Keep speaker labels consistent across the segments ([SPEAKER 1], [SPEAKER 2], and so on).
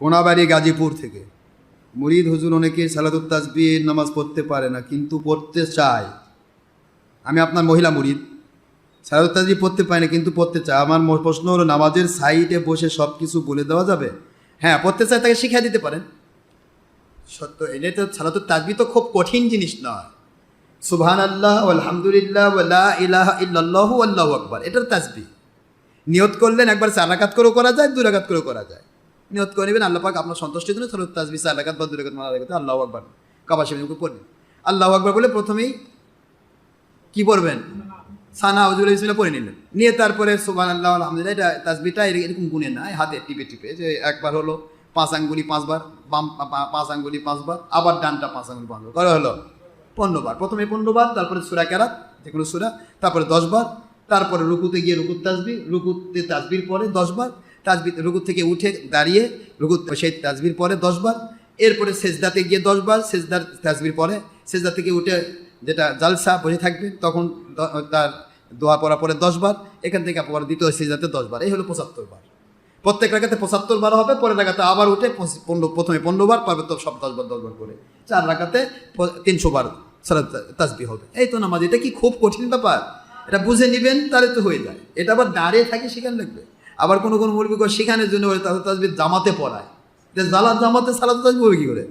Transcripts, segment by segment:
[SPEAKER 1] কোনাবাড়ি গাজীপুর থেকে। মুরিদ হুজুর অনেকে সালাতুত তাসবির নামাজ পড়তে পারে না, কিন্তু পড়তে চায়। আমি আপনার মহিলা মুরিদ। সালাতুত তাসবির পড়তে পারি না, কিন্তু পড়তে চায়। আমার প্রশ্ন হলো, নামাজের সাইডে বসে সব কিছু বলে দেওয়া যাবে? হ্যাঁ পড়তে চায়, তাকে শিখিয়ে দিতে পারেন। সত্য এটা তো সালাতুত তাসবি তো খুব কঠিন জিনিস নয়। সুবহান আল্লাহ আলহামদুলিল্লাহ ওয়ালা ইলাহা ইল্লাল্লাহু আল্লাহু আকবার। এটার তাসবি নিয়ত করলেন, একবার চার রাকাত করেও করা যায় দুই রাকাত করেও করা যায়। নিয়ত করে নেবেন, আল্লাহ পাক আপনার সন্তুষ্টির জন্য সালাতুত তাসবি চার রাকাত বা দুই রাকাত মারা রাকাত আল্লাহু আকবার। কাবাসি মুখে পড়বেন আল্লাহু আকবার বলে প্রথমেই কি পড়বেন? সানা হজুল ইসলাম পড়ে নিলেন। নিয়ে তারপরে সুবান আল্লাহ আলহামদুলিল্লাহ, এটা তাসবিটা এরকম গুণে নাই হাতে টিপে টিপে, যে একবার হলো পাঁচ আঙ্গুলি পাঁচবার, বাম পাঁচ আঙ্গুলি পাঁচবার, আবার ডানটা পাঁচ আঙ্গুলি পাঁচবার, করে হলো পনেরোবার। প্রথমে পনেরোবার, তারপরে সুরা কেরাত, যে কোনো সুরা, তারপরে দশবার, তারপরে রুকুতে গিয়ে রুকুত তাসবি রুকুতে তাসবির পরে দশবার তাসবি রুকুত থেকে উঠে দাঁড়িয়ে রুকুত সেই তাজবির পরে দশবার, এরপরে সেজদাতে গিয়ে দশবার, সেজদার তাজবির পরে সেজদা থেকে উঠে যেটা জালসা বসে থাকবে, তখন তার দোয়া পড়া পরে দশবার, এখান থেকে আবার দ্বিতীয় সেজদাতে দশবার। এই হলো পঁচাত্তর বার প্রত্যেক রাখাতে পঁচাত্তর বার হবে, পরের রাখাতে আবার উঠে পনেরো, প্রথমে পনেরো বার পারবে তো সব দশবার দশবার করে। চার রাখাতে তিনশো বার সালাত তাসবি হবে। এই তো নামাজ, এটা কি খুব কঠিন ব্যাপার? এটা বুঝে নেবেন, তাহলে তো হয়ে যায়। এটা আবার দাঁড়িয়ে থাকে সেখানে লাগবে আবার কোনো কোনো মুরবি সেখানের জন্য ওই তাদের তাজবি জামাতে পড়ায়। যে জালাত জামাতে সালাত তাজবি হবে কী করে?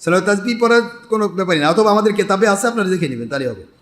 [SPEAKER 1] সালাত তাজবি পড়ার কোনো ব্যাপারই না, অথবা আমাদের কেতাবে আছে, আপনারা দেখে নেবেন তাহলে হবে।